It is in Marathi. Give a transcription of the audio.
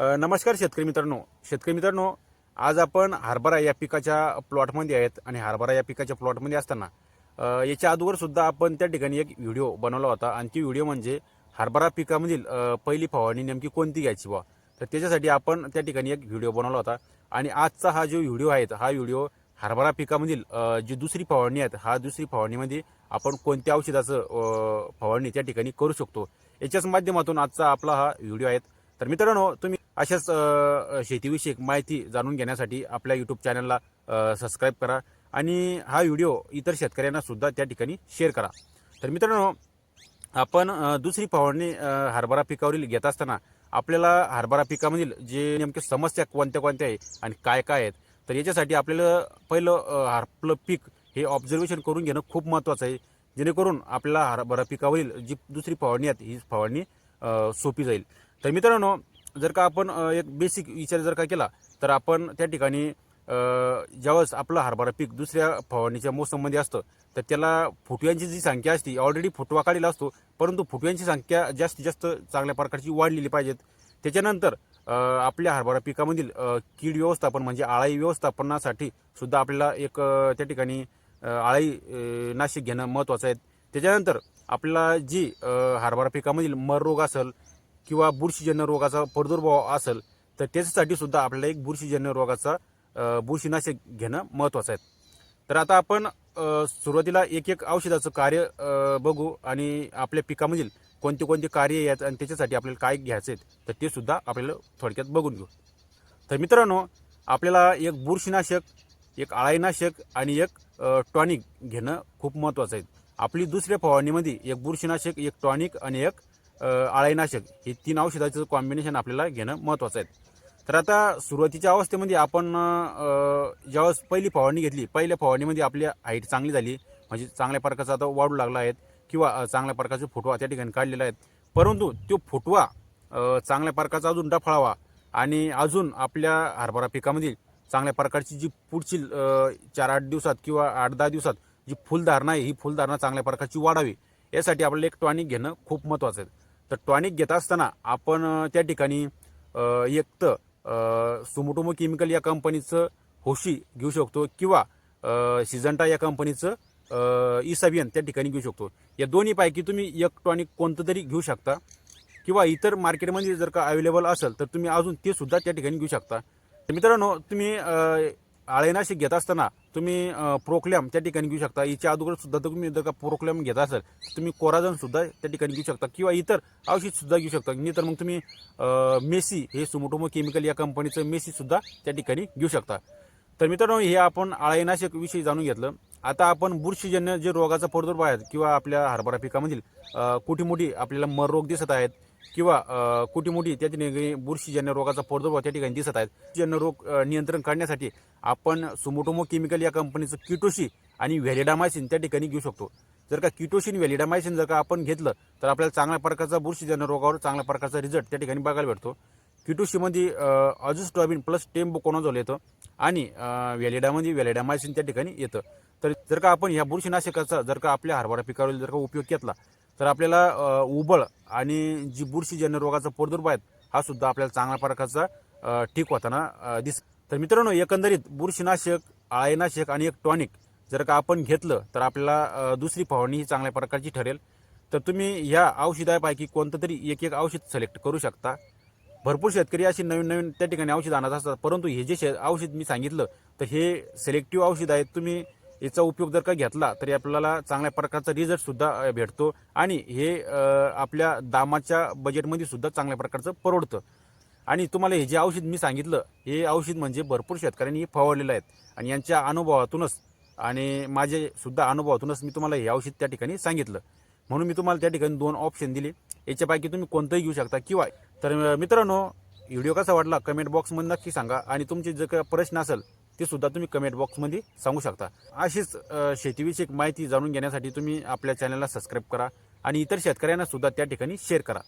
नमस्कार शेतकरी मित्रांनो. शेतकरी मित्रांनो आज आपण हरभरा या पिकाच्या प्लॉटमध्ये आहेत आणि हरभरा या पिकाच्या प्लॉटमध्ये असताना याच्या अगोदर सुद्धा आपण त्या ठिकाणी एक व्हिडिओ बनवला होता आणि ती व्हिडिओ म्हणजे हरभरा पिकामधील पहिली फवारणी नेमकी कोणती घ्यायची बा तर त्याच्यासाठी आपण त्या ठिकाणी एक व्हिडिओ बनवला होता आणि आजचा हा जो व्हिडिओ आहे हा व्हिडिओ हरभरा पिकामधील जी दुसरी फवारणी आहेत हा दुसरी फवारणीमध्ये आपण कोणत्या औषधाचं फवारणी त्या ठिकाणी करू शकतो. याच्याच माध्यमातून आजचा आपला हा व्हिडिओ आहे. तर मित्रांनो तुम्ही अशाच शेतीविषयक माहिती जाणून घेण्यासाठी आपल्या यूट्यूब चॅनलला सबस्क्राईब करा आणि हा व्हिडिओ इतर शेतकऱ्यांना सुद्धा त्या ठिकाणी शेअर करा. तर मित्रांनो आपण दुसरी फवारणी हरभरा पिकावरील घेत असताना आपल्याला हरभरा पिकामधील जे नेमके समस्या कोणत्या कोणत्या आहे आणि काय काय आहेत तर याच्यासाठी आपल्याला पहिलं अ, आपलं पीक हे ऑब्झर्वेशन करून घेणं खूप महत्त्वाचं आहे. जेणेकरून आपल्याला हरभरा पिकावरील जी दुसरी फवारणी आहेत ही फवारणी सोपी जाईल. तर मित्रांनो जर का आपण एक बेसिक विचार जर का केला तर आपण त्या ठिकाणी ज्यावेळेस आपलं हरभरा पीक दुसऱ्या फवारणीच्या मोसममध्ये असतं तर त्याला फुटव्यांची जी संख्या असते ऑलरेडी फुटवा काढलेला असतो परंतु फुटव्यांची संख्या जास्तीत जास्त चांगल्या प्रकारची वाढलेली पाहिजेत. त्याच्यानंतर आपल्या हरभरा पिकामधील कीड व्यवस्थापन म्हणजे आळाई व्यवस्थापनासाठी सुद्धा आपल्याला एक त्या ठिकाणी आळाई नाशिक घेणं महत्त्वाचं आहे. त्याच्यानंतर आपल्याला जी हरभरा पिकामधील मर रोग असेल किंवा बुरशीजन्य रोगाचा प्रादुर्भाव असेल तर त्याच्यासाठी सुद्धा आपल्याला एक बुरशीजन्य रोगाचा बुरशीनाशक घेणं महत्त्वाचं आहे. तर आता आपण सुरुवातीला एक एक औषधाचं कार्य बघू आणि आपल्या पिकामधील कोणते कोणते कार्य आहेत आणि त्याच्यासाठी आपल्याला काय घ्यायचे आहेत तर ते सुद्धा आपल्याला थोडक्यात बघून घेऊ. तर मित्रांनो आपल्याला एक बुरशीनाशक एक आळाईनाशक आणि एक टॉनिक घेणं खूप महत्त्वाचं आहे. आपली दुसऱ्या फवारणीमध्ये एक बुरशीनाशक एक टॉनिक आणि एक आळाईनाशक हे तीन औषधाचं कॉम्बिनेशन आपल्याला घेणं महत्त्वाचं आहे. तर आता सुरुवातीच्या अवस्थेमध्ये आपण ज्यावेळेस पहिली फवारणी घेतली पहिल्या फवारणीमध्ये आपली हाईट चांगली झाली म्हणजे चांगल्या प्रकारचा आता वाढू लागला आहेत किंवा चांगल्या प्रकारचे फुटवा त्या ठिकाणी काढलेला आहेत. परंतु तो फुटवा चांगल्या प्रकारचा अजून डफळावा आणि अजून आपल्या हरभरा पिकामधील चांगल्या प्रकारची जी पुढची चार आठ दिवसात किंवा आठ दहा दिवसात जी फुलधारणा आहे ही फुलधारणा चांगल्या प्रकारची वाढावी यासाठी आपल्याला एक टॉनिक घेणं खूप महत्त्वाचं आहे. तर टॉनिक घेत असताना आपण त्या ठिकाणी एक तर सुमोटोमो केमिकल या कंपनीचं होशी घेऊ शकतो किंवा सिजंटा या कंपनीचं इसाबियन त्या ठिकाणी घेऊ शकतो. या दोन्हीपैकी तुम्ही एक टॉनिक कोणतं तरी घेऊ शकता किंवा इतर मार्केटमध्ये जर का अवेलेबल असेल तर तुम्ही अजून ते सुद्धा त्या ठिकाणी घेऊ शकता. तर मित्रांनो तुम्ही आळेनाशिक घेत असताना तुम्ही प्रोक्लॅम त्या ठिकाणी घेऊ शकता. याच्या अगोदर सुद्धा तुम्ही जर का प्रोक्लॅम घेत असाल तुम्ही कोराजन सुद्धा त्या ठिकाणी घेऊ शकता किंवा इतर औषध सुद्धा घेऊ शकता. नाही तर मग तुम्ही मेसी हे सुमोटोमो केमिकल या कंपनीचं मेसी सुद्धा त्या ठिकाणी घेऊ शकता. तर मित्रांनो हे आपण आळाईनाशक विषयी जाणून घेतलं. आता आपण बुरशीजन्य जे रोगाचा प्रादुर्भाव आहेत किंवा आपल्या हरभरा पिकामधील कुठी मोठी आपल्याला मर रोग दिसत आहेत किंवा अ, कुठीमुठी त्या ठिकाणी बुरशीजन्य रोगाचा प्रादुर्भाव त्या ठिकाणी दिसत आहेत. जन्य रोग नियंत्रण करण्यासाठी आपण सुमोटोमो केमिकल या कंपनीचं किटोशी आणि व्हॅलिडामायसिन त्या ठिकाणी घेऊ शकतो. जर का किटोशिन व्हॅलिडामायसिन जर का आपण घेतलं तर आपल्याला चांगल्या प्रकारचा बुरशीजन्य रोगावर चांगल्या प्रकारचा रिझल्ट त्या ठिकाणी बघायला भेटतो. किटोशीमध्ये अजुस्टॉबिन प्लस टेम्बोकोनाझोल येतं आणि व्हॅलिडामध्ये व्हॅलिडामायसिन त्या ठिकाणी येतं. तर जर का आपण ह्या बुरशीनाशकाचा जर का आपल्या हरभरा पिकावर जर का उपयोग घेतला तर आपल्याला उबळ आणि जी बुरशीजन्य रोगाचा प्रादुर्भाव आहेत हा सुद्धा आपल्याला चांगल्या प्रकारचा ठीक होताना दिस तर मित्रांनो एकंदरीत बुरशीनाशक आळेनाशक आणि एक टॉनिक जर का आपण घेतलं तर आपल्याला दुसरी फवारणी ही चांगल्या प्रकारची ठरेल. तर तुम्ही ह्या औषधापैकी कोणतं तरी एक एक औषध सिलेक्ट करू शकता. भरपूर शेतकरी अशी नवीन नवीन त्या ठिकाणी औषध आणत असतात परंतु हे जे शे औषध मी सांगितलं तर हे सिलेक्टिव्ह औषध आहेत तुम्ही याचा उपयोग जर का घेतला तरी आपल्याला चांगल्या प्रकारचा रिझल्ट सुद्धा भेटतो. आणि हे आपल्या दामाच्या बजेटमध्ये सुद्धा चांगल्या प्रकारचं परवडतं. आणि तुम्हाला हे जे औषध मी सांगितलं हे औषध म्हणजे भरपूर शेतकऱ्यांनी फवारलेलं आहेत. आणि यांच्या अनुभवातूनच आणि माझे सुद्धा अनुभवातूनच मी तुम्हाला हे औषध त्या ठिकाणी सांगितलं. म्हणून मी तुम्हाला त्या ठिकाणी दोन ऑप्शन दिले. याच्यापैकी तुम्ही कोणतंही घेऊ शकता किंवा तर मित्रांनो व्हिडिओ कसा वाटला कमेंट बॉक्समध्ये नक्की सांगा. आणि तुमचे जर प्रश्न असेल ते सुद्धा तुम्ही कमेंट बॉक्समध्ये सांगू शकता. अशीच शेतीविषयक माहिती जाणून घेण्यासाठी तुम्ही आपल्या चॅनलला सबस्क्राईब करा आणि इतर शेतकऱ्यांना सुद्धा त्या ठिकाणी शेअर करा.